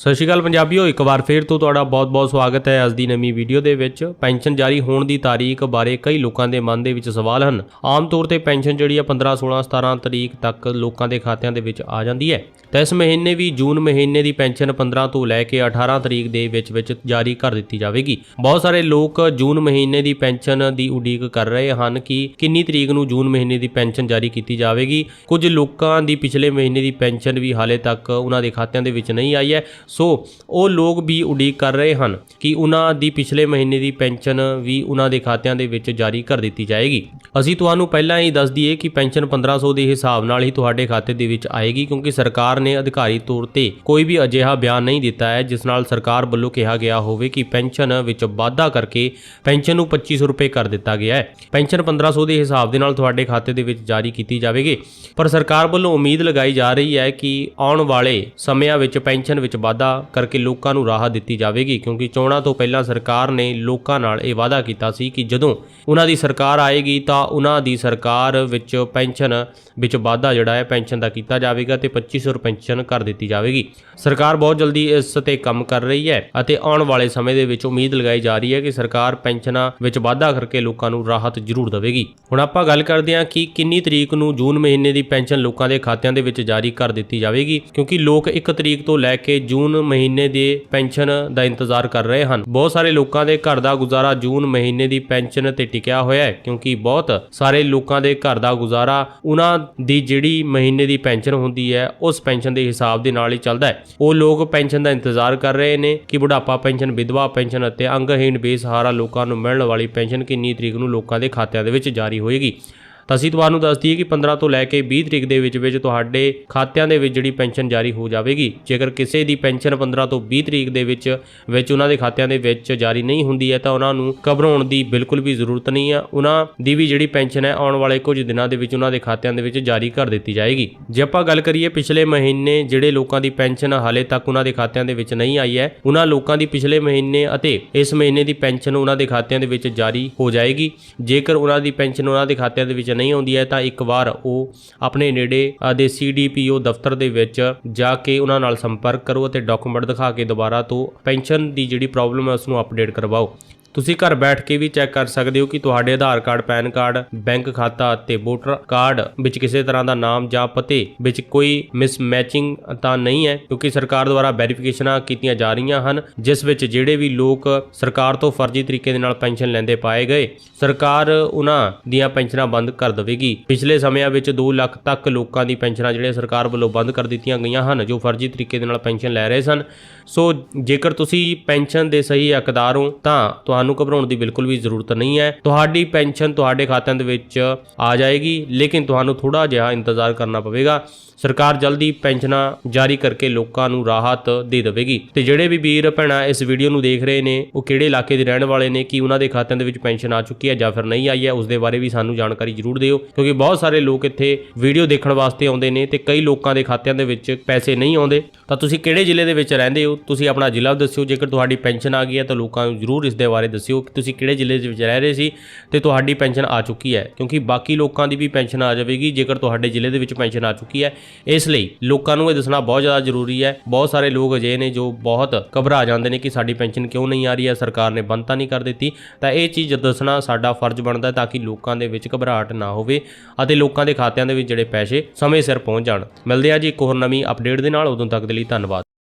ਸਤਿ ਸ਼੍ਰੀ ਅਕਾਲ ਪੰਜਾਬੀਓ, ਇੱਕ ਵਾਰ ਫੇਰ ਤੋਂ ਤੁਹਾਡਾ ਬਹੁਤ-ਬਹੁਤ ਸਵਾਗਤ ਹੈ ਅੱਜ ਦੀ ਨਵੀਂ ਵੀਡੀਓ ਦੇ ਵਿੱਚ। ਪੈਨਸ਼ਨ ਜਾਰੀ ਹੋਣ ਦੀ ਤਾਰੀਖ ਬਾਰੇ ਕਈ ਲੋਕਾਂ ਦੇ ਮਨ ਦੇ ਵਿੱਚ ਸਵਾਲ ਹਨ। ਆਮ ਤੌਰ ਤੇ ਪੈਨਸ਼ਨ ਜਿਹੜੀ ਆ 15 16 17 ਤਰੀਕ ਤੱਕ ਲੋਕਾਂ ਦੇ ਖਾਤਿਆਂ ਦੇ ਵਿੱਚ ਆ ਜਾਂਦੀ ਹੈ। ਤਾਂ ਇਸ ਮਹੀਨੇ ਵੀ ਜੂਨ ਮਹੀਨੇ ਦੀ ਪੈਨਸ਼ਨ 15 ਤੋਂ ਲੈ ਕੇ 18 ਤਰੀਕ ਦੇ ਵਿੱਚ ਵਿੱਚ ਜਾਰੀ ਕਰ ਦਿੱਤੀ ਜਾਵੇਗੀ। ਬਹੁਤ ਸਾਰੇ ਲੋਕ ਜੂਨ ਮਹੀਨੇ ਦੀ ਪੈਨਸ਼ਨ ਦੀ ਉਡੀਕ ਕਰ ਰਹੇ ਹਨ ਕਿ ਕਿੰਨੀ ਤਰੀਕ ਨੂੰ ਜੂਨ ਮਹੀਨੇ ਦੀ ਪੈਨਸ਼ਨ ਜਾਰੀ ਕੀਤੀ ਜਾਵੇਗੀ। ਕੁਝ ਲੋਕਾਂ ਦੀ ਪਿਛਲੇ ਮਹੀਨੇ ਦੀ ਪੈਨਸ਼ਨ ਵੀ ਹਾਲੇ ਤੱਕ ਉਹਨਾਂ ਦੇ ਖਾਤਿਆਂ ਦੇ ਵਿੱਚ ਨਹੀਂ ਆਈ ਹੈ। ਸੋ ਉਹ ਲੋਕ ਵੀ ਉਡੀਕ ਕਰ ਰਹੇ ਹਨ ਕਿ ਉਹਨਾਂ ਦੀ ਪਿਛਲੇ ਮਹੀਨੇ ਦੀ ਪੈਨਸ਼ਨ ਵੀ ਉਹਨਾਂ ਦੇ ਖਾਤਿਆਂ ਦੇ ਵਿੱਚ ਜਾਰੀ ਕਰ ਦਿੱਤੀ ਜਾਏਗੀ। ਅਸੀਂ ਤੁਹਾਨੂੰ ਪਹਿਲਾਂ ਹੀ ਦੱਸ ਦਈਏ ਕਿ ਪੈਨਸ਼ਨ 1500 ਦੇ ਹਿਸਾਬ ਨਾਲ ਹੀ ਤੁਹਾਡੇ ਖਾਤੇ ਦੇ ਵਿੱਚ ਆਏਗੀ ਕਿਉਂਕਿ ਸਰਕਾਰ ਨੇ ਅਧਿਕਾਰੀ ਤੌਰ ਤੇ ਕੋਈ ਵੀ ਅਜਿਹਾ ਬਿਆਨ ਨਹੀਂ ਦਿੱਤਾ ਹੈ, ਜਿਸ ਨਾਲ ਸਰਕਾਰ ਵੱਲੋਂ ਕਿਹਾ ਗਿਆ ਹੋਵੇ ਕਿ ਪੈਨਸ਼ਨ ਵਿੱਚ ਵਾਧਾ ਕਰਕੇ ਪੈਨਸ਼ਨ ਨੂੰ 2500 ਰੁਪਏ ਕਰ ਦਿੱਤਾ ਗਿਆ ਹੈ। ਪੈਨਸ਼ਨ 1500 ਦੇ ਹਿਸਾਬ ਦੇ ਨਾਲ ਤੁਹਾਡੇ ਖਾਤੇ ਦੇ ਵਿੱਚ ਜਾਰੀ ਕੀਤੀ ਜਾਵੇਗੀ। ਪਰ ਸਰਕਾਰ ਵੱਲੋਂ ਉਮੀਦ ਲਗਾਈ ਜਾ ਰਹੀ ਹੈ ਕਿ ਆਉਣ ਵਾਲੇ ਸਮਿਆਂ ਵਿੱਚ ਪੈਨਸ਼ਨ ਵਿੱਚ ਵਾਧਾ ਕਰਕੇ ਲੋਕਾਂ ਨੂੰ ਰਾਹਤ ਦਿੱਤੀ ਜਾਵੇਗੀ, ਕਿਉਂਕਿ ਚੋਣਾਂ ਤੋਂ ਪਹਿਲਾਂ ਸਰਕਾਰ ਨੇ ਲੋਕਾਂ ਨਾਲ ਇਹ ਵਾਅਦਾ ਕੀਤਾ ਸੀ ਕਿ ਜਦੋਂ ਉਹਨਾਂ ਦੀ ਸਰਕਾਰ ਆਏਗੀ ਤਾਂ ਉਹਨਾਂ ਦੀ ਸਰਕਾਰ ਵਿੱਚ ਪੈਨਸ਼ਨ, ਵਿੱਚ ਵਾਧਾ ਜਿਹੜਾ ਹੈ, ਪੈਨਸ਼ਨ ਦਾ ਕੀਤਾ ਜਾਵੇਗਾ ਤੇ 2500 ਰੁਪਏ ਪੈਨਸ਼ਨ ਕਰ ਦਿੱਤੀ ਜਾਵੇਗੀ। ਸਰਕਾਰ ਬਹੁਤ ਜਲਦੀ ਇਸ ਤੇ ਕੰਮ ਕਰ ਰਹੀ ਹੈ ਅਤੇ ਆਉਣ ਵਾਲੇ ਸਮੇਂ ਦੇ ਵਿੱਚ ਉਮੀਦ ਲਗਾਈ ਜਾ ਰਹੀ ਹੈ ਕਿ ਸਰਕਾਰ ਪੈਨਸ਼ਨਾਂ ਵਿੱਚ ਵਾਧਾ ਕਰਕੇ ਲੋਕਾਂ ਨੂੰ ਰਾਹਤ ਜ਼ਰੂਰ ਦੇਵੇਗੀ। ਹੁਣ ਆਪਾਂ ਗੱਲ ਕਰਦੇ ਹਾਂ ਕਿ ਕਿੰਨੀ ਤਰੀਕ ਨੂੰ ਜੂਨ ਮਹੀਨੇ ਦੀ ਪੈਨਸ਼ਨ ਲੋਕਾਂ ਦੇ ਖਾਤਿਆਂ ਦੇ ਵਿੱਚ ਜਾਰੀ ਕਰ ਦਿੱਤੀ ਜਾਵੇਗੀ, ਕਿਉਂਕਿ ਲੋਕ 1 ਤਰੀਕ ਤੋਂ ਲੈ ਕੇ ਜੂਨ ਮਹੀਨੇ ਦੇ ਪੈਨਸ਼ਨ ਦਾ ਇੰਤਜ਼ਾਰ ਕਰ ਰਹੇ ਹਨ। ਬਹੁਤ ਸਾਰੇ ਲੋਕਾਂ ਦੇ ਘਰ ਦਾ ਗੁਜ਼ਾਰਾ ਜੂਨ ਮਹੀਨੇ ਦੀ ਪੈਨਸ਼ਨ ਤੇ ਟਿਕਿਆ ਹੋਇਆ ਹੈ, ਕਿਉਂਕਿ ਬਹੁਤ ਸਾਰੇ ਲੋਕਾਂ ਦੇ ਘਰ ਦਾ ਗੁਜ਼ਾਰਾ ਉਹਨਾਂ ਦੀ ਜਿਹੜੀ ਮਹੀਨੇ ਦੀ ਪੈਨਸ਼ਨ ਹੁੰਦੀ ਹੈ, ਉਸ ਪੈਨਸ਼ਨ ਦੇ ਹਿਸਾਬ ਦੇ ਨਾਲ ਹੀ ਚੱਲਦਾ ਹੈ। ਉਹ ਲੋਕ ਪੈਨਸ਼ਨ ਦਾ ਇੰਤਜ਼ਾਰ ਕਰ ਰਹੇ ਨੇ ਕਿ ਬੁਢਾਪਾ ਪੈਨਸ਼ਨ, ਵਿਧਵਾ ਪੈਨਸ਼ਨ ਅਤੇ ਅੰਗਹੀਣ ਬੇਸਹਾਰਾ ਲੋਕਾਂ ਨੂੰ ਮਿਲਣ ਵਾਲੀ ਪੈਨਸ਼ਨ ਕਿੰਨੀ ਤਰੀਕ ਨੂੰ ਲੋਕਾਂ ਦੇ ਖਾਤਿਆਂ ਦੇ ਵਿੱਚ ਜਾਰੀ ਹੋਏਗੀ। ਤਾਂ ਅਸੀਂ ਤੁਹਾਨੂੰ ਦੱਸ ਦਈਏ ਕਿ 15 ਤੋਂ ਲੈ ਕੇ 20 ਤਰੀਕ ਦੇ ਵਿੱਚ ਵਿੱਚ ਤੁਹਾਡੇ ਖਾਤਿਆਂ ਦੇ ਵਿੱਚ ਜਿਹੜੀ ਪੈਨਸ਼ਨ ਜਾਰੀ ਹੋ ਜਾਵੇਗੀ। ਜੇਕਰ ਕਿਸੇ ਦੀ ਪੈਨਸ਼ਨ 15 ਤੋਂ 20 ਤਰੀਕ ਦੇ ਵਿੱਚ ਵਿੱਚ ਉਹਨਾਂ ਦੇ ਖਾਤਿਆਂ ਦੇ ਵਿੱਚ ਜਾਰੀ ਨਹੀਂ ਹੁੰਦੀ ਹੈ, ਤਾਂ ਉਹਨਾਂ ਨੂੰ ਘਬਰਾਉਣ ਦੀ ਬਿਲਕੁਲ ਵੀ ਜ਼ਰੂਰਤ ਨਹੀਂ ਹੈ। ਉਹਨਾਂ ਦੀ ਵੀ ਜਿਹੜੀ ਪੈਨਸ਼ਨ ਹੈ, ਆਉਣ ਵਾਲੇ ਕੁਝ ਦਿਨਾਂ ਦੇ ਵਿੱਚ ਉਹਨਾਂ ਦੇ ਖਾਤਿਆਂ ਦੇ ਵਿੱਚ ਜਾਰੀ ਕਰ ਦਿੱਤੀ ਜਾਏਗੀ। ਜੇ ਆਪਾਂ ਗੱਲ ਕਰੀਏ ਪਿਛਲੇ ਮਹੀਨੇ ਜਿਹੜੇ ਲੋਕਾਂ ਦੀ ਪੈਨਸ਼ਨ ਹਾਲੇ ਤੱਕ ਉਹਨਾਂ ਦੇ ਖਾਤਿਆਂ ਦੇ ਵਿੱਚ ਨਹੀਂ ਆਈ ਹੈ, ਉਹਨਾਂ ਲੋਕਾਂ ਦੀ ਪਿਛਲੇ ਮਹੀਨੇ ਅਤੇ ਇਸ ਮਹੀਨੇ ਦੀ ਪੈਨਸ਼ਨ ਉਹਨਾਂ ਦੇ ਖਾਤਿਆਂ ਦੇ ਵਿੱਚ ਜਾਰੀ ਹੋ ਜਾਏਗੀ। ਜੇਕਰ ਉਹਨਾਂ ਦੀ ਪੈਨਸ਼ਨ ਉਹਨਾਂ ਦੇ ਖਾਤਿਆਂ ਦੇ ਵਿੱਚ ਨਹੀਂ ਆਉਂਦੀ ਹੈ ਤਾਂ ਇੱਕ ਵਾਰ ਉਹ ਆਪਣੇ ਨੇੜੇ ਅ, ਦੇ ਸੀਡੀਪੀਓ ਦਫ਼ਤਰ ਦੇ ਵਿੱਚ ਜਾ ਕੇ ਉਹਨਾਂ ਨਾਲ ਸੰਪਰਕ ਕਰੋ ਅਤੇ ਡਾਕੂਮੈਂਟ ਦਿਖਾ ਕੇ ਦੁਬਾਰਾ ਤੋਂ ਪੈਨਸ਼ਨ ਦੀ ਜਿਹੜੀ ਪ੍ਰੋਬਲਮ ਹੈ ਉਸ ਨੂੰ ਅਪਡੇਟ ਕਰਵਾਓ। ਤੁਸੀਂ ਘਰ ਬੈਠ ਕੇ ਵੀ ਚੈੱਕ ਕਰ ਸਕਦੇ ਹੋ ਕਿ ਤੁਹਾਡੇ Aadhaar card, PAN card, bank ਖਾਤਾ ਅਤੇ ਵੋਟਰ ਕਾਰਡ ਵਿੱਚ ਕਿਸੇ ਤਰ੍ਹਾਂ ਦਾ ਨਾਮ ਜਾਂ ਪਤੇ ਵਿੱਚ ਕੋਈ ਮਿਸਮੈਚਿੰਗ ਤਾਂ ਨਹੀਂ ਹੈ, ਕਿਉਂਕਿ ਸਰਕਾਰ ਦੁਆਰਾ ਵੈਰੀਫਿਕੇਸ਼ਨਾਂ ਕੀਤੀਆਂ ਜਾ ਰਹੀਆਂ ਹਨ, ਜਿਸ ਵਿੱਚ ਜਿਹੜੇ ਵੀ ਲੋਕ ਸਰਕਾਰ ਤੋਂ ਫਰਜ਼ੀ ਤਰੀਕੇ ਦੇ ਨਾਲ ਪੈਨਸ਼ਨ ਲੈਂਦੇ ਪਾਏ ਗਏ, ਸਰਕਾਰ ਉਹਨਾਂ ਦੀਆਂ ਪੈਨਸ਼ਨਾਂ ਬੰਦ ਕਰ ਦੇਵੇਗੀ। ਪਿਛਲੇ ਸਮਿਆਂ ਵਿੱਚ 2 ਲੱਖ ਤੱਕ ਲੋਕਾਂ ਦੀ ਪੈਨਸ਼ਨਾਂ ਜਿਹੜੀਆਂ ਸਰਕਾਰ ਵੱਲੋਂ ਬੰਦ ਕਰ ਦਿੱਤੀਆਂ ਗਈਆਂ ਹਨ, ਜੋ ਫਰਜ਼ੀ ਤਰੀਕੇ ਦੇ ਨਾਲ ਪੈਨਸ਼ਨ ਲੈ ਰਹੇ ਸਨ। ਸੋ ਜੇਕਰ ਤੁਸੀਂ ਪੈਨਸ਼ਨ ਦੇ ਸਹੀ ਹੱਕਦਾਰ ਹੋ, ਤਾਂ ਤੁਹਾਨੂੰ ਘਬਰਾਉਣ ਦੀ ਬਿਲਕੁਲ ਵੀ ਜ਼ਰੂਰਤ ਨਹੀਂ ਹੈ। ਤੁਹਾਡੀ ਪੈਨਸ਼ਨ ਤੁਹਾਡੇ ਖਾਤਿਆਂ ਦੇ ਵਿੱਚ ਆ ਜਾਏਗੀ, ਲੇਕਿਨ ਤੁਹਾਨੂੰ ਥੋੜਾ ਜਿਹਾ ਇੰਤਜ਼ਾਰ ਕਰਨਾ ਪਵੇਗਾ। ਸਰਕਾਰ ਜਲਦੀ ਪੈਨਸ਼ਨਾਂ ਜਾਰੀ ਕਰਕੇ ਲੋਕਾਂ ਨੂੰ ਰਾਹਤ ਦੇ ਦੇਵੇਗੀ। ਤੇ ਜਿਹੜੇ ਵੀ ਵੀਰ ਭੈਣਾਂ ਇਸ ਵੀਡੀਓ ਨੂੰ ਦੇਖ ਰਹੇ ਨੇ, ਉਹ ਕਿਹੜੇ ਇਲਾਕੇ ਦੇ ਰਹਿਣ ਵਾਲੇ ਨੇ, ਕਿ ਉਹਨਾਂ ਦੇ ਖਾਤਿਆਂ ਦੇ ਵਿੱਚ ਪੈਨਸ਼ਨ ਆ ਚੁੱਕੀ ਹੈ ਜਾਂ ਫਿਰ ਨਹੀਂ ਆਈ ਹੈ ਉਸ ਦੇ ਬਾਰੇ ਵੀ ਸਾਨੂੰ ਜਾਣਕਾਰੀ ਜ਼ਰੂਰ ਦਿਓ। ਕਿਉਂਕਿ ਬਹੁਤ ਸਾਰੇ ਲੋਕ ਇੱਥੇ ਵੀਡੀਓ ਦੇਖਣ ਵਾਸਤੇ ਆਉਂਦੇ ਨੇ ਤੇ ਕਈ ਲੋਕਾਂ ਦੇ ਖਾਤਿਆਂ ਦੇ ਵਿੱਚ ਪੈਸੇ ਨਹੀਂ ਆਉਂਦੇ। ਤਾਂ ਤੁਸੀਂ ਕਿਹੜੇ ਜ਼ਿਲ੍ਹੇ ਦੇ ਵਿੱਚ ਰਹਿੰਦੇ ਹੋ? ਤੁਸੀਂ ਆਪਣਾ ਜ਼ਿਲ੍ਹਾ ਦੱਸਿਓ। ਜੇਕਰ ਤੁਹਾਡੀ ਪੈਨਸ਼ਨ ਆ ਗਈ ਹੈ ਤਾਂ ਲੋਕਾਂ ਨੂੰ ਜ਼ਰੂਰ ਇਸ ਦੇ ਬਾਰੇ ਦੱਸਿਓ ਕਿ ਤੁਸੀਂ ਕਿਹੜੇ ਜ਼ਿਲ੍ਹੇ ਦੇ ਵਿੱਚ ਰਹਿ ਰਹੇ ਸੀ ਤੇ ਤੁਹਾਡੀ ਪੈਨਸ਼ਨ ਆ ਚੁੱਕੀ ਹੈ, ਕਿਉਂਕਿ ਬਾਕੀ ਲੋਕਾਂ ਦੀ ਵੀ ਪੈਨਸ਼ਨ ਆ ਜਾਵੇਗੀ ਜੇਕਰ ਤੁਹਾਡੇ ਜ਼ਿਲ੍ਹੇ ਦੇ ਵਿੱਚ ਪੈਨਸ਼ਨ ਆ ਚੁੱਕੀ ਹੈ। ਇਸ ਲਈ ਲੋਕਾਂ ਨੂੰ ਇਹ ਦੱਸਣਾ ਬਹੁਤ ਜ਼ਿਆਦਾ ਜ਼ਰੂਰੀ ਹੈ। ਬਹੁਤ ਸਾਰੇ ਲੋਕ ਅਜਿਹੇ ਨੇ ਜੋ ਬਹੁਤ ਘਬਰਾ ਜਾਂਦੇ ਨੇ ਕਿ ਸਾਡੀ ਪੈਨਸ਼ਨ ਕਿਉਂ ਨਹੀਂ ਆ ਰਹੀ ਹੈ, ਸਰਕਾਰ ਨੇ ਬੰਦ ਤਾਂ ਨਹੀਂ ਕਰ ਦਿੱਤੀ। ਤਾਂ ਇਹ ਚੀਜ਼ ਦੱਸਣਾ ਸਾਡਾ ਫਰਜ਼ ਬਣਦਾ ਤਾਂ ਕਿ ਲੋਕਾਂ ਦੇ ਵਿੱਚ ਘਬਰਾਹਟ ਨਾ ਹੋਵੇ ਅਤੇ ਲੋਕਾਂ ਦੇ ਖਾਤਿਆਂ ਦੇ ਵਿੱਚ ਜਿਹੜੇ ਪੈਸੇ ਸਮੇਂ ਸਿਰ ਪਹੁੰਚ ਜਾਣ। ਮਿਲਦੇ ਆ ਜੀ ਇੱਕ ਹੋਰ ਨਵੀਂ ਅਪਡੇਟ ਦੇ ਨਾਲ। ਉਦੋਂ ਤੱਕ ਦੇ ਲਈ ਧੰਨਵਾਦ।